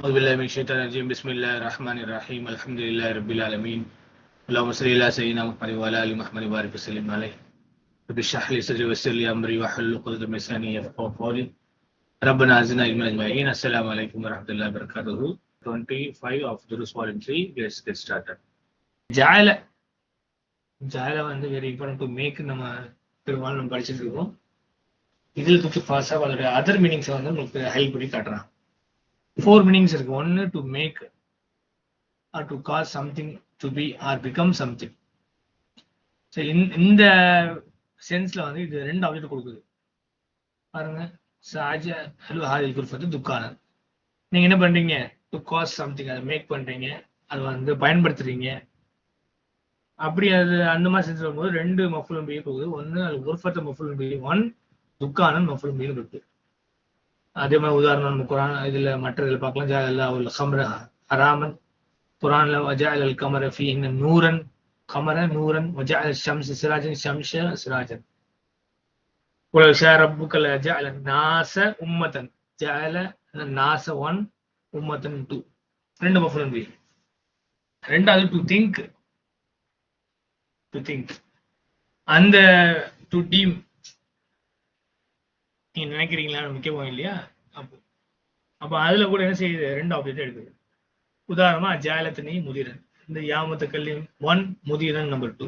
أعوذ بالله من الشيطان الرجيم بسم الله الرحمن الرحيم الحمد لله رب العالمين اللهم صل على سيدنا محمد وعلى ال محمد وبارك وسلم عليه رب اشرح لي صدري ويسر لي امري واحلل عقدة من لساني يفقهوا قولي ربنا زدنا علما اجمعين السلام عليكم ورحمه الله وبركاته 25 of Durus volume 3 let's get started ஜால ஜால வந்து very important to make நம்ம பெரும்பாலும் நம்ம படிச்சுட்டு இருக்கோம் இதில் துக்கு ஃபாஸ்டாக அதோட அதர் மீனிங்ஸை வந்து உங்களுக்கு ஹெல்ப் பண்ணி காட்டுறான் ஃபோர் மீனிங்ஸ் இருக்கு. ஒன்னு to make or to cause something to be or become something சரி இந்த சென்ஸ்ல வந்து இது ரெண்டு ஆப்ஜெக்ட் கொடுக்குது. பாருங்க. சாஜ ஹலோ ஹாதில் குர்ஃபத்து துக்கானன் நீங்க என்ன பண்றீங்க? டு காஸ் சம்திங் அதை மேக் பண்றீங்க. அது வந்து பயன்படுத்துறீங்க. அப்படி அது அந்த மாதிரி செஞ்சு வரும்போது ரெண்டு மஃபுலும் பி போகுது ஒன்று அது குர்ஃபத்தை மஃபுலும் பி ஒன் துக்கானன் மஃபுலும் பின்னு இருக்கு அதே மாதிரி உதாரணம் நம்ம குரான் இதுல மற்ற இதில் பார்க்கலாம். ஜாலல்லா உல் ஹம்ர ஹராமன். குரான்ல வஜால் அல் கமர ஃபி நூரன். கமர நூரன் வஜால் ஷம்ஸ் சிராஜன் ஷம்ஷ சிராஜன். உலக ரப்புக்கல் ஜால நாச உம்மதன். ஜால நாச ஒன் உம்மதன் டூ. ரெண்டு மஃபுலன் பி ரெண்டாவது டு திங்க் டு திங்க் அந்த டு டீம் நீங்க நினைக்கிறீங்களா? முக்கியமா இல்லையா? அப்போ அப்போ அதுல கூட என்ன செய்யுது? ரெண்டு ஆப்ஜெக்ட் எடுக்குது. உதாரணமா ஜாலத்தினி முதிரன். இந்த யாமத்த கல்லி one முதிரன் number two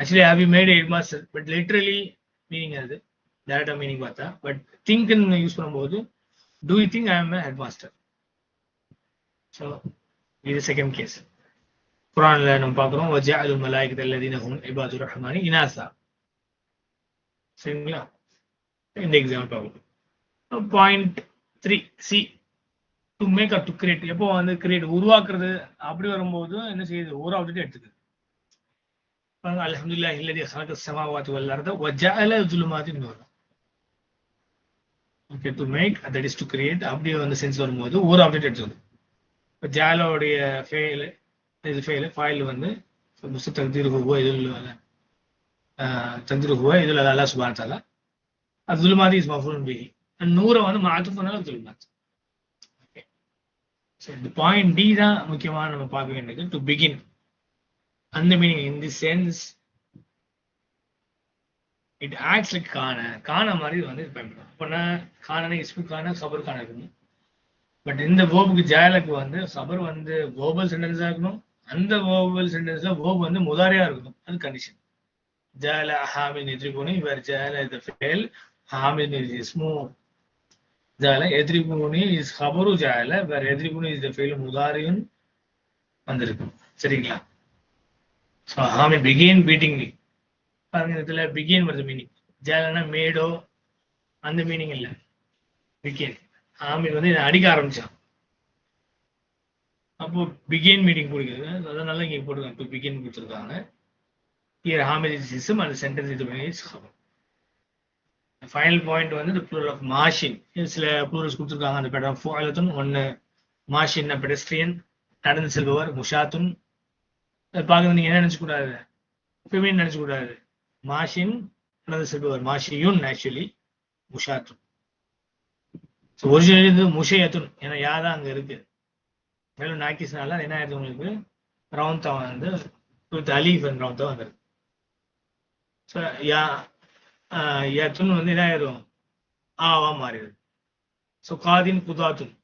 actually have you made eight master but literally meaning அது. டேரக்டா மீனிங் பார்த்தா. பட் திங்க்னு யூஸ் பண்ணும்போது do you think I am head master so இது செகண்ட் கேஸ் குரான்ல நம்ம பார்க்குறோம் வஜா மலாய்க்கு அல்லதீன ஹும் இபாதுர் ரஹ்மானி இனாசா. சரிங்களா? இந்த எக்ஸாம்பிள் ஆகும் point three C to make up to create எப்போ வந்து கிரியேட் உருவாக்குறது? அப்படி வரும்போது என்ன செய்யுது? ஒரு ஆப்ஜெக்ட் எடுத்துக்குது. அலமதுல்லா இல்லதி ஹலக சமாவாத்தி வல்லாரத வஜால ஜுலுமாதி வரும். Okay to make that is to create அப்படியே வந்து சென்ஸ் வரும்போது ஒரு ஆப்ஜெக்ட் எடுத்துக்குது. இப்போ ஜாலோடைய ஃபெயில் இது ஃபெயில் ஃபைல் வந்து முஸ்து தகுதிர் ஹுவா இதில் தகுதிர் ஹுவா இதில் அல்லா சுபானத்தாலா துலுமாதி இஸ் மஃபூன் பிஹி நூரை வந்து மாத்து பண்ணாலும் துலுமாத் ஸோ இந்த பாயிண்ட் டி தான் முக்கியமான நம்ம பார்க்க வேண்டியது டு பிகின் அந்த meaning in the sense it acts like காண காண மாதிரி வந்து இது பயன்படும் அப்போனா காணனா இஸ்மு காண சபர் காண இருக்கணும். பட் இந்த வேர்புக்கு ஜாயலுக்கு வந்து சபர் வந்து வேர்பல் சென்டென்ஸாக இருக்கணும். அந்த வேர்பல் சென்டென்ஸில் வேர்ப் வந்து முதாரியாக இருக்கணும். அது கண்டிஷன் ஜால ஹாமில் எதிரிபோனி இவர் ஜால இது ஃபெயில் ஹாமில் இஸ்மு ஜால எதிரிபூனி இஸ் ஹபரு ஜால வேற எதிரிபூனி இஸ் ஃபெயில் முதாரியும் வந்திருக்கும் சரிங்களா? ஸோ ஹாமி பிகின் பீட்டிங் மீ பாருங்க இதுல பிகின் வருது மீனிங் ஜாலனா மேடோ அந்த மீனிங் இல்லை. பிகின் ஹாமி வந்து இதை அடிக்க ஆரம்பிச்சான். அப்போ பிகின் மீட்டிங் கொடுக்குது அதனால இங்கே போட்டுருக்காங்க. இப்போ பிகின் கொடுத்துருக்காங்க. ஹியர் ஹாமித் இஸ் இஸ்ம் அந்த சென்டென்ஸ் இது இஸ் ஹபர் ஃபைனல் பாயிண்ட் வந்து இந்த ப்ளூரல் ஆஃப் மாஷின் சில ப்ளூரல்ஸ் கொடுத்துருக்காங்க. அந்த பெடர் ஃபோலத்துன் ஒன்று மாஷின் பெடஸ்ட்ரியன் நடந்து செல்பவர் முஷாத்துன் அதை பார்க்கறது நீங்க என்ன நினைச்சக்கூடாது? ஃபெமின் நினைச்சக்கூடாது. மாஷின் நடந்து செல்பவர். மாஷியுன் ஆக்சுவலி முஷாத்துன் ஸோ ஒரிஜினல் இது முஷையத்துன் ஏன்னா யா தான் அங்கே இருக்கு. மேலும் நாக்கிஸ்னால என்ன ஆயிடுது உங்களுக்கு? ரவுந்தா வந்து வித் அலீஃப் அண்ட் ரவுந்தா வந்துருக்கு ஸோ யா யத்துன்னு வந்து என்ன ஆயிடும் ஆவா மாறிடுது ஸோ காதின் குதாத்துன்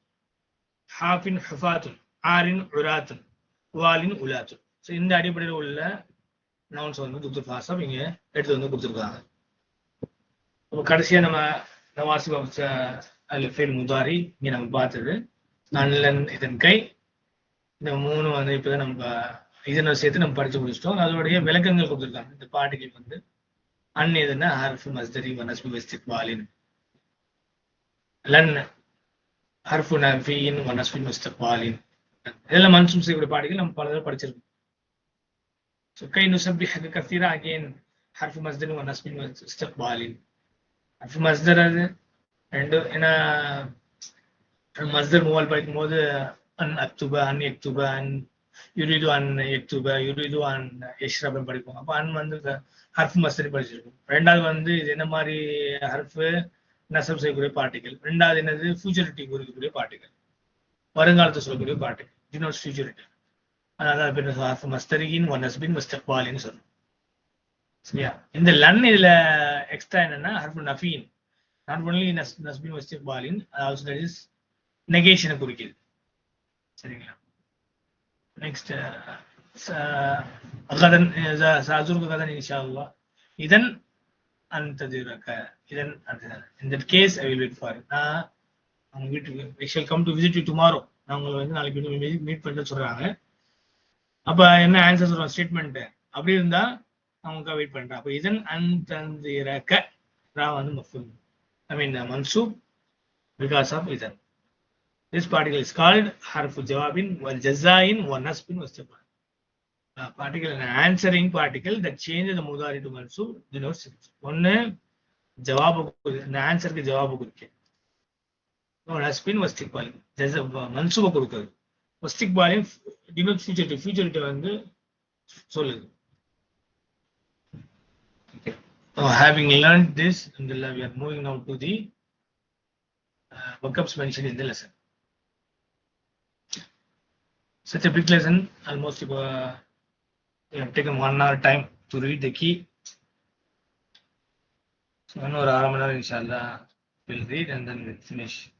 ஹாஃபின் ஹஃபாத்துன் ஆரின் உராத்துன் வாலின் உலாத்துன் ஸோ இந்த அடிப்படையில் உள்ள நவுன்ஸ் வந்து துத்து ஃபாஸா இங்க எடுத்து வந்து கொடுத்துருக்காங்க. இப்போ கடைசியாக நம்ம நவாசி அதில் ஃபெயில் முதாரி இங்கே நம்ம பார்த்தது. அன்லன் இதன் கை. இந்த மூணு வந்து இப்போதான் நம்ம இதனை சேர்த்து நம்ம படித்து முடிச்சிட்டோம். அதோடைய விளக்கங்கள் கொடுத்துருக்காங்க. இந்த பாட்டுகள் வந்து. அன் எதுன்னா ஹர்ஃபு மஸ்தரி வனஸ்பி வஸ்திக் பாலின் லன் ஹர்ஃபு நஃபீன் வனஸ்பி முஸ்தக் பாலின் இதெல்லாம் மன்சூம் செய்யக்கூடிய பாட்டுகள் நம்ம பல தடவை படிச்சிருக்கோம் ஸோ கை நுசப்பி ஹக்கு கத்தீரா அகேன் ஹர்ஃபு மஸ்தரி வனஸ்பி முஸ்தக் பாலின் ஹர்ஃபு மஸ்தர் அது ரெண்டு ஏன்னா மஸ்தர் மூவால் படிக்கும் போது அன் அக்துப அன் எக்துப அன் யுரிது அன் எக்துப யுரிது அன் யஷ்ரபன் படிப்போம். அப்போ அன் வந்து ஹர்ஃப் மஸ்தரி படிச்சிருக்கும். ரெண்டாவது வந்து இது என்ன மாதிரி ஹர்ஃபு நசப் செய்யக்கூடிய பாட்டுகள். ரெண்டாவது என்னது? ஃபியூச்சரிட்டி குறிக்கக்கூடிய பாட்டுகள். வருங்காலத்தை சொல்லக்கூடிய பாட்டு. டினோட்ஸ் ஃபியூச்சரிட்டி அதனால அது பேர் ஹார்ஃப் மஸ்தரிகின் ஒன் ஹஸ்பின் மஸ்தக்பாலின்னு சொல்லணும் சரியா? இந்த லன் இதுல எக்ஸ்ட்ரா என்னன்னா ஹர்ஃப் நஃபீன் நாட் ஒன்லி நஸ்பின் மஸ்தக்பாலின் ஆல்சோ தட் இஸ் நெகேஷனை குறிக்கிது. சரிங்களா? next غدا سأزورك غدا إن شاء الله إذن أنتظرك إذن أنتظرك in that case I will wait for it நான் அவங்க வீட்டுக்கு I shall come to visit you tomorrow நான் உங்களை வந்து நாளைக்கு மீட் பண்ணிட்டு சொல்றாங்க அப்ப என்ன ஆன்சர் சொல்றோம் ஸ்டேட்மெண்ட் அப்படி இருந்தா அவங்க வெயிட் பண்றேன் அப்ப இதன் அந்தந்திரக்க ரா வந்து மஃபூல் ஐ மீன் மன்சூப் பிகாஸ் ஆஃப் இதன் This particle is called harfu jawabin wal jazain wa nasbin wa uh, particle an answering particle that changes the mudari to mansub denotes it. One jawab an answer ke jawab kurke. No nasbin was stick balim. There's a mansub kurke. Was stick denotes future to future to and So having learned this, we are moving now to the uh, workups mentioned in the lesson. Such a big lesson, almost uh, we have taken one hour time to read the key. So one hour, hour, hour, inshallah, we'll read and then we'll finish.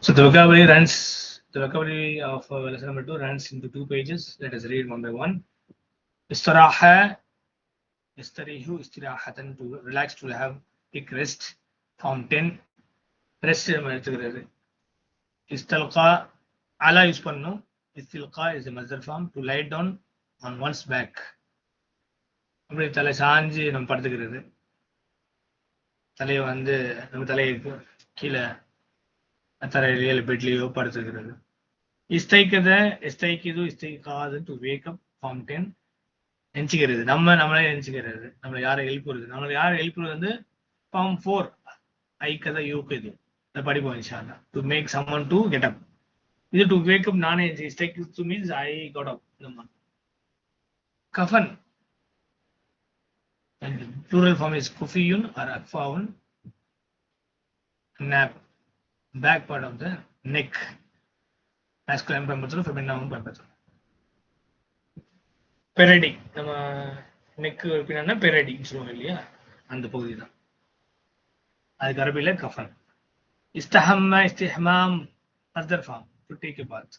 So the vocabulary runs, the vocabulary of uh, lesson number two runs into two pages. Let us read one by one. Istaraha, istarihu, istirahatan, to relax, to have quick rest. Fountain, rest எடுத்துக்கிறது. Istalqa, ala use பண்ணும். Istilqa is a masdar form to lie down on one's back. அப்படி தலை சாஞ்சு நம்ம படுத்துக்கிறது. தலையை வந்து நம்ம தலையை கீழே தரையிலேயோ இல்லை பெட்லேயோ படுத்துக்கிறது இஸ்தைக்கத இஸ்தைக்குது இஸ்தைக்காது to wake up form ten நினச்சிக்கிறது. நம்ம நம்மளே நினச்சிக்கிறது. நம்மளை யாரை எழுப்புறது? நம்மளை யாரை எழுப்புறது வந்து ஃபார்ம் ஃபோர் ஐக்கத யூக்குது. அதை படிப்போம் இன்ஷால்லா to make summon to get up இது டு வேக்கப் நானே இஸ்தைக் to means I got up நம்ம கஃபன். Plural form is kufiyun or akfaun. Nap. Back part of the neck. Masculine பயன்படுத்துறோம் ஃபெமினாவும் பயன்படுத்துறோம் பெரடி நம்ம நெக்கு பின்னா பெரடின்னு சொல்லுவோம் இல்லையா? அந்த பகுதி தான் அதுக்கு அரபியில் கஃபன். இஸ்தஹம்ம இஸ்திஹமாம் அர்தர் form to take a bath.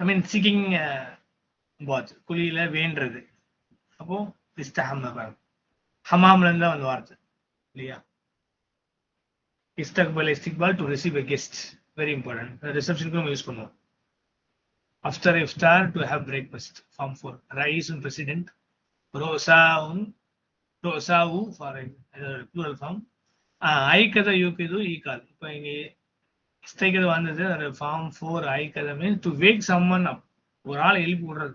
I mean seeking bath. குழியில வேண்டது அப்போ இஸ்தஹம்ம ஹமாம்ல இருந்து தான் வந்து வார்த்தை இல்லையா? இஸ்தக்பல் இஸ்திக்பால் to receive a guest very important ரிசப்ஷனுக்கு நம்ம யூஸ் பண்ணுவோம் after iftar to have breakfast form four rice உன் பிரசிடென்ட் ரோசாவுன் ரோசாவு ஃபார் ப்ளூரல் ஃபார்ம் ஐக்கதை யூக்கிது ஈகால் இப்போ இங்கே இஸ்தைக்கதை வந்தது அது form four ஐக்கதை mean to wake summon up ஒரு ஆள் எழுப்பி விடுறது.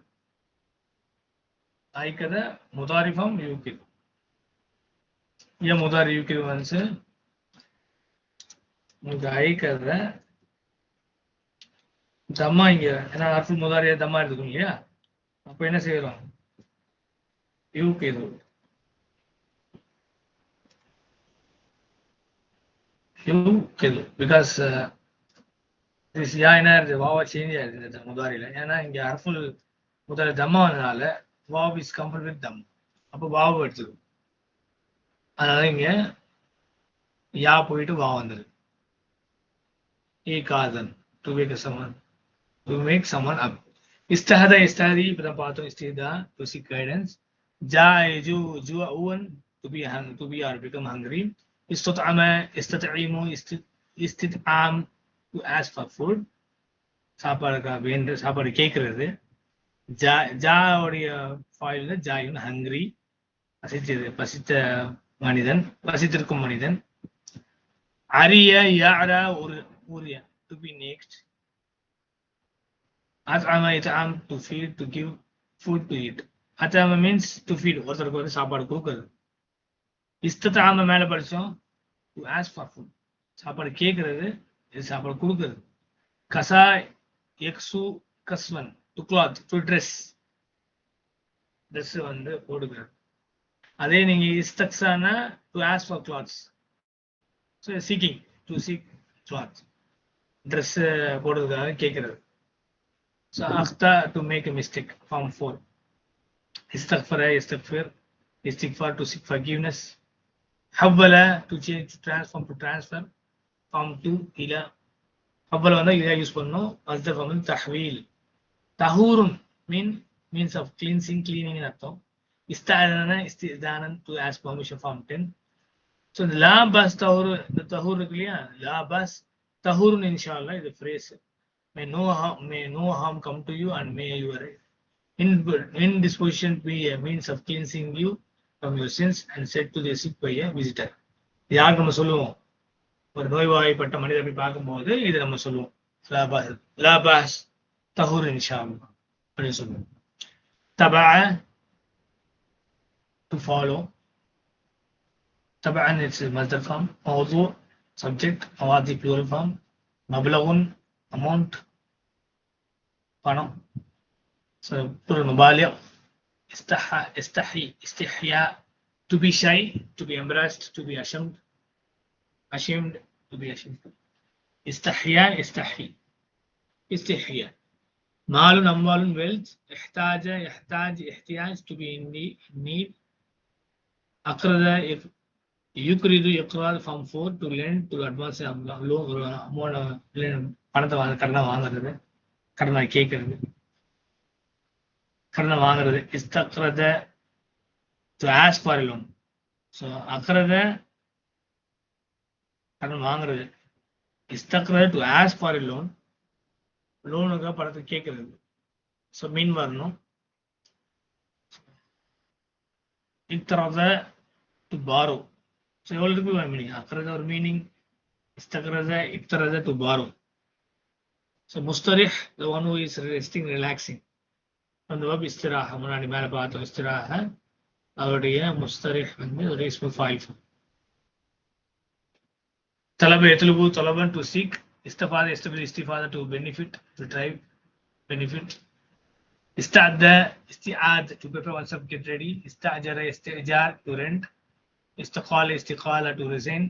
ஐக்கதை முதாரி ஃபார்ம் யூக்கிது ஏன் முதாரி யூக்கிது வந்துச்சு உங்களுக்கு ஐக்கிறத தம்மா இங்க. ஏன்னா அர்ஃபுல் முதாரியா தம்மா எடுத்துக்கும் இல்லையா? அப்ப என்ன செய்யறோம் யூக்கு இது. யூக்கு இது. பிகாஸ் யா uh, என்ன இருக்கு வாவா சேஞ்ச் ஆயிருக்கு முதாரியில. ஏன்னா இங்க அர்ஃபுல் முதாரி தம்மானதுனால வந்ததுனால வாவ் இஸ் கம்பல் வித் தம். அப்போ வாவ் எடுத்துக்கும். அதனால இங்க யா போயிட்டு வா வந்தது ஏ காதன். Two summon to make up இஸ்தஹத இஸ்தஹதி இப்போ தான் பார்த்தோம் இஸ்திதா டு சீக் கைடன்ஸ் ஜா ஜூ ஜூ அவுன் to be hung to be or become hungry இஸ்தத்அம இஸ்தத்இமு இஸ்தித்ஆம் டு ஆஸ் ஃபார் ஃபுட் சாப்பாடு வேண்டு சாப்பாடு கேட்கறது ஜா ஜாவுடைய ஃபாயில் ஜாயுன் ஹங்கரி பசித்தது பசித்த மனிதன் பசித்திருக்கும் மனிதன் அரிய யாரா ஒரு Uriya to be next. At'ama it'am to feed, to give food to eat. At'ama மீன்ஸ் to feed. ஒருத்தருக்கு வந்து சாப்பாடு கொடுக்குறது. இஸ்தத்தாம மேலே படித்தோம் டு ஆஸ் ஃபார் ஃபுட் சாப்பாடு கேட்கறது இது சாப்பாடு கொடுக்குறது. கசாய் எக்ஸு கஸ்வன் to clothe to dress dress வந்து போடுகிறது. அதே நீங்க இஸ்தக்ஸானா to ask for clothes so seeking to seek cloth dress போடுறதுக்காக கேட்கறது so அஃப்தா to make a mistake form four இஸ்தக்ஃபர இஸ்தக்ஃபிர் இஸ்திக்ஃபார் to seek forgiveness ஹவ்வல to change to transform to transfer form two இல ஹவ்வல வந்து இதை யூஸ் பண்ணணும். மஸ்தர் ஃபார்ம் வந்து தஹ்வீல் தஹூருன் mean means of cleansing cleaning அர்த்தம். இஸ்தான இஸ்திதானன் to ask permission form ten so இந்த லா பாஸ் தஹூர் இந்த தஹூர் இருக்கு இல்லையா? லா பாஸ் தஹூர்னு இன்ஷால்லா இது phrase may no harm come to you and may your in indisposition be a means of cleansing you from your sins and set to the sick by a visitor. யார் நம்ம சொல்லுவோம் ஒரு நோய்வாய்ப்பட்ட மனிதர் அப்படி பார்க்கும்போது இது நம்ம சொல்லுவோம். அப்படின்னு சொல்லுவோம். தபா டு ஃபாலோ தபா இட்ஸ் மல்டர் ஃபார்ம் மௌசூ சப்ஜெக்ட் அவாதி பியூர் ஃபார்ம் மபுலகுன் amount பணம் So plural مبالغ استحى استحي استحياء to be shy to be embarrassed to be ashamed ashamed to be ashamed استحياء استحي استحياء مال أموال wealth احتاج يحتاج احتياج to be in need, need. أقرض if يقرض يقرض from four to lend to advance loan பணத்தை வாங்க கடனை வாங்குறது கடனை கேட்கறது. கடனை வாங்குறது இஸ்தக்ரத to ask for loan so அக்ரத கடன் வாங்குறது. இஸ்தக்ரத டு ஆஸ் ஃபார் லோன் லோனுக்கு பணத்தை கேட்கறது. ஸோ மீன் வரணும். இத்தரத டு பாரோ ஸோ எவ்வளோ இருக்கு மீனிங் அக்ரத ஒரு மீனிங் இஸ்தக்ரத இத்தரத to borrow so முஸ்தரிஹ் the one who is resting relaxing அந்த வப் இஸ்திராக முன்னாடி மேல பார்த்தோம் இஸ்திராக அவருடைய முஸ்தரிஹ் வந்து ஒரு இஸ்மு ஃபாயில் தலப எத்லுபு தொலபன் டு சீக் இஸ்தஃபாத இஸ்தபில் இஸ்திஃபாத to benefit to derive benefit இஸ்தாத இஸ்திஆத் to prepare oneself get ready இஸ்தாஜர இஸ்திஜார் டு ரெண்ட் இஸ்தகால இஸ்திகால to resign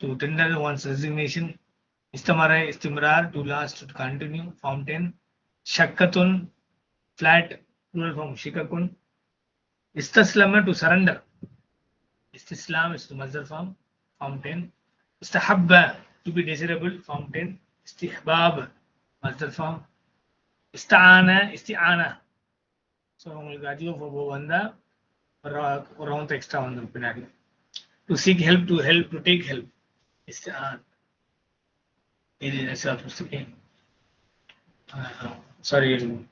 to tender one's resignation இஸ்தமர இஸ்திம்ரார் to last to continue form ten shakkatun flat plural form shikakun istaslama to surrender istislam is the masdar form form 10 istahabba to be desirable form 10 istihbab masdar form ista'ana isti'ana so உங்களுக்கு அதிகம் வந்தா ஒரு round extra வந்துடும் பின்னாடி to seek help to help to take help in self-esteem. Uh, sorry.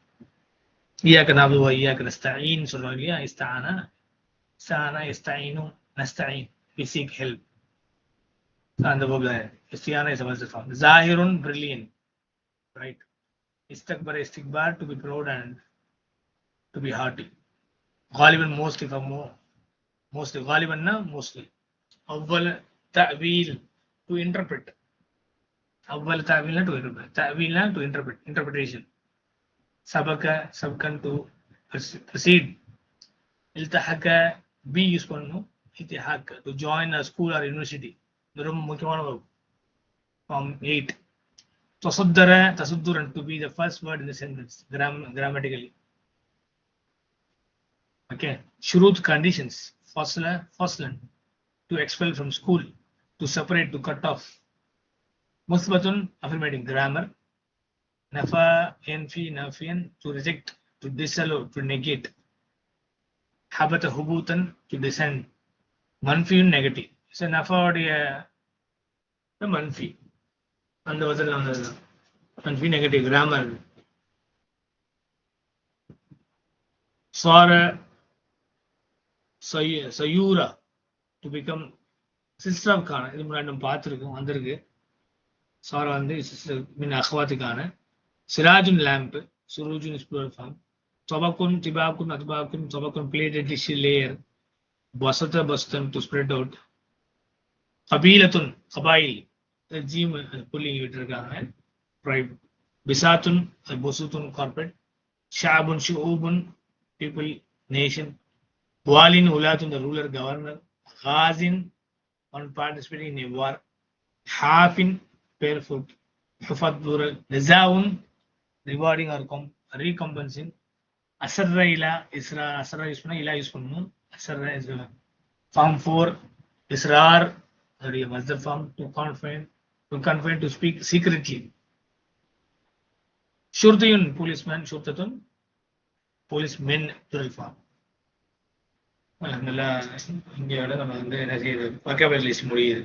إياك نعبد وإياك نستعين سورة الأنبياء استعانا استعانا يستعين نستعين we seek help. And the verb there استعانا is a verb form ظاهر brilliant. Right? Istakbar istikbar to be proud and to be haughty غالبا mostly for more. Mostly. غالبا na mostly. أول تأويل to interpret. أول تأويل to interpret تأويل to interpret interpretation سبق سبقا to proceed التحق be use பண்ணணும் التحق to join a school or university இது ரொம்ப முக்கியமான verb from 8 تصدر تصدر to be the first word in the sentence gram grammatically okay shurut conditions fasla faslan to expel from school to separate to cut off musbatun affirmating grammar nafa yanfi nafiyan to reject to disallow to negate habata hubutan to descend manfiyun negative so nafa உடைய மன்ஃபி அந்த வசதியில் வந்தது மன்ஃபி negative grammar சார சயூரா to become சிஸ்டருக்கான இது முன்னாடி நம்ம பார்த்துருக்கோம் வந்திருக்கு சாரா வந்து சிஸ்டர் மீன் அஹ்வாத்துக்கான சிராஜுன் lamp சுரூஜுன் explore form தொபக்குன் திபாக்குன் அதுபாக்குன் தொபக்குன் plated dish layer பசத்த பஸ்தன் to spread out கபீலத்துன் கபாயில் ஜீம் புள்ளி விட்டுருக்காங்க ட்ரைப் பிசாத்துன் புசூத்துன் கார்பரேட் ஷாபுன் ஷூபுன் பீப்புள் நேஷன் வாலின் உலாத்துன் the ruler governor Hasin on participating in a war Hafiz barefoot ஹுஃபத் plural நிசாவுன் ரிவார்டிங் ஆர் com ரீகம்பன்சிங் அசர்ர இலா இஸ்ரா அசர்ரா யூஸ் பண்ணா இலா யூஸ் பண்ணணும். அசர்ரா இஸ் ஃபார்ம் ஃபோர் இஸ்ரார் அதோடைய மஸ்த form to confine to confine to speak secretly police man ஷுர்தத்துன் police men துரல் ஃபார்ம் நல்லா இங்கேயோட நம்ம வந்து என்ன செய்யுது வக்கபர் லிஸ்ட் முடியுது.